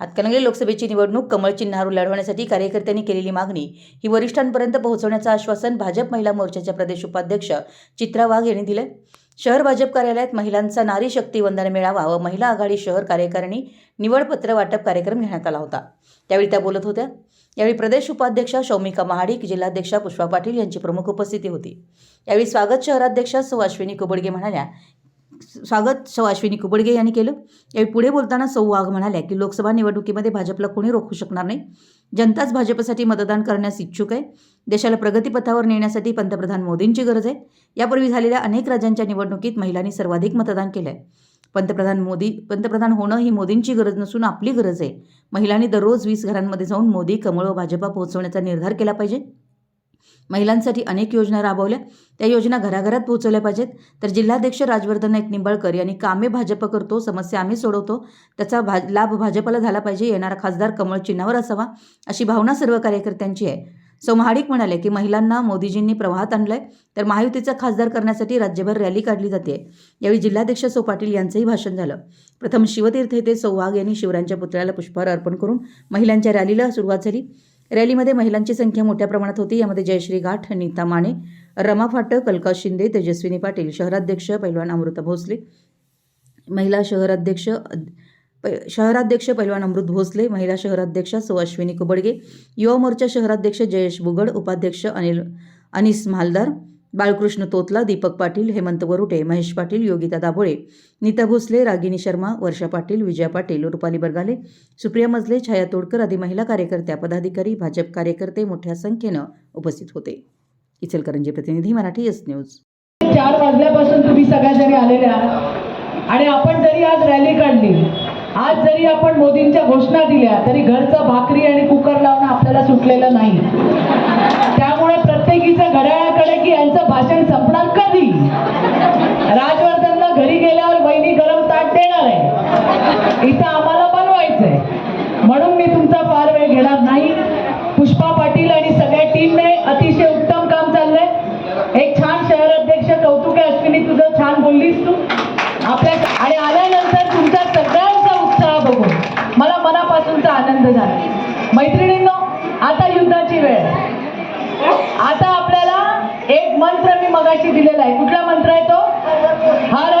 हातकणंगले लोकसभेची निवडणूक कमळ चिन्हावर लढवण्यासाठी कार्यकर्त्यांनी केलेली मागणी ही वरिष्ठांपर्यंत पोहोचवण्याचं आश्वासन भाजप महिला मोर्चाच्या प्रदेश उपाध्यक्ष चित्रा वाघ यांनी दिलं शहर भाजप कार्यालयात महिलांचा नारी शक्ती वंदन मेळावा व महिला आघाडी शहर कार्यकारिणी निवडपत्र वाटप कार्यक्रम घेण्यात आला होता. त्यावेळी त्या बोलत होत्या. यावेळी प्रदेश उपाध्यक्षा शौमिका महाडिक जिल्हाध्यक्षा पुष्पा पाटील यांची प्रमुख उपस्थिती होती. यावेळी स्वागत शहराध्यक्षा सौ अश्विनी कुबडगे म्हणाल्या स्वागत सौ अश्विनी कुबडगे यांनी केलं. यावेळी पुढे बोलताना सौ वाघ म्हणाल्या की लोकसभा निवडणुकीमध्ये भाजपला कोणी रोखू शकणार नाही? जनताच भाजपसाठी मतदान करण्यास इच्छुक आहे. देशाला प्रगतीपथावर नेण्यासाठी पंतप्रधान मोदींची गरज आहे. यापूर्वी झालेल्या अनेक राज्यांच्या निवडणुकीत महिलांनी सर्वाधिक मतदान केलं आहे पंतप्रधान मोदी पंतप्रधान होणं ही मोदींची गरज नसून आपली गरज आहे. महिलांनी दररोज वीस घरांमध्ये जाऊन मोदी कमळ व भाजपा पोहोचवण्याचा निर्धार केला पाहिजे. महिलांसाठी अनेक योजना राबवल्या. त्या योजना घराघरात पोहोचवल्या पाहिजेत. तर जिल्हाध्यक्ष राजवर्धन नाईक निंबाळकर यांनी कामे भाजप करतो समस्या आम्ही सोडवतो त्याचा भा लाभ भाजपला झाला पाहिजे येणारा खासदार कमळ चिन्हावर असावा अशी भावना सर्व कार्यकर्त्यांची आहे. सौ महाडिक म्हणाले की महिलांना मोदीजींनी प्रवाहात आणलंय तर महायुतीचा खासदार करण्यासाठी राज्यभर रॅली काढली जाते. यावेळी जिल्हाध्यक्ष सौ पाटील यांचंही भाषण झालं. प्रथम शिवतीर्थ येथे सौ वाघ यांनी शिवरायांच्या पुतळ्याला पुष्पहार अर्पण करून महिलांच्या रॅलीला सुरुवात झाली. रॅलीमध्ये महिलांची संख्या मोठ्या प्रमाणात होती. यामध्ये जयश्री गाठ नीता माने रमा फाटक अलका शिंदे तेजस्विनी पाटील शहराध्यक्ष पैलवान अमृता भोसले. महिला शहराध्यक्ष शहराध्यक्ष पैलवान अमृत भोसले महिला शहराध्यक्ष सौ अश्विनी कुबडगे युवा मोर्चा शहराध्यक्ष जयेश बुगड उपाध्यक्ष अनिल अनिस मालदार बाळकृष्ण तोतला दीपक पाटील हेमंत वरुटे महेश पाटील योगिता दाभोळे नीता भोसले रागिनी शर्मा वर्षा पाटील विजया पाटील रुपाली बरगाले सुप्रिया मजले छाया तोडकर आदी महिला कार्यकर्त्या पदाधिकारी भाजप कार्यकर्ते मोठ्या संख्येनं उपस्थित होते. इचलकरंजी प्रतिनिधी मराठी एस न्यूज. चार वाजल्यापासून तुम्ही सगळ्या जरी आलेल्या आहात. आणि आपण जरी आज रॅली काढली आज जरी आपण मोदींच्या घोषणा दिल्या तरी घरचं भाकरी आणि कुकर लावणं आपल्याला सुटलेलं नाही. यांचं संपणार कधी? राजवर्धनला घरी गेल्यावर बहिणी गरम ताट देणार आहे. इथं आम्हाला बनवायचंय. म्हणून मी तुमचा फार वेळ घेणार नाही. पुष्पा पाटील आणि सगळ्या टीमने अतिशय उत्तम काम चाललंय. एक छान शहर अध्यक्ष कौतुके अश्विनी तुझं छान बोललीस तू. आपल्या आणि आल्यानंतर तुमच्या सगळ्यांचा उत्साह बघून मला मनापासूनचा आनंद झाला. मैत्रिणींनो आता युद्धाची वेळ. आता आपल्याला मगाशी दिलेला आहे. कुठला मंत्र आहे तो? हर हर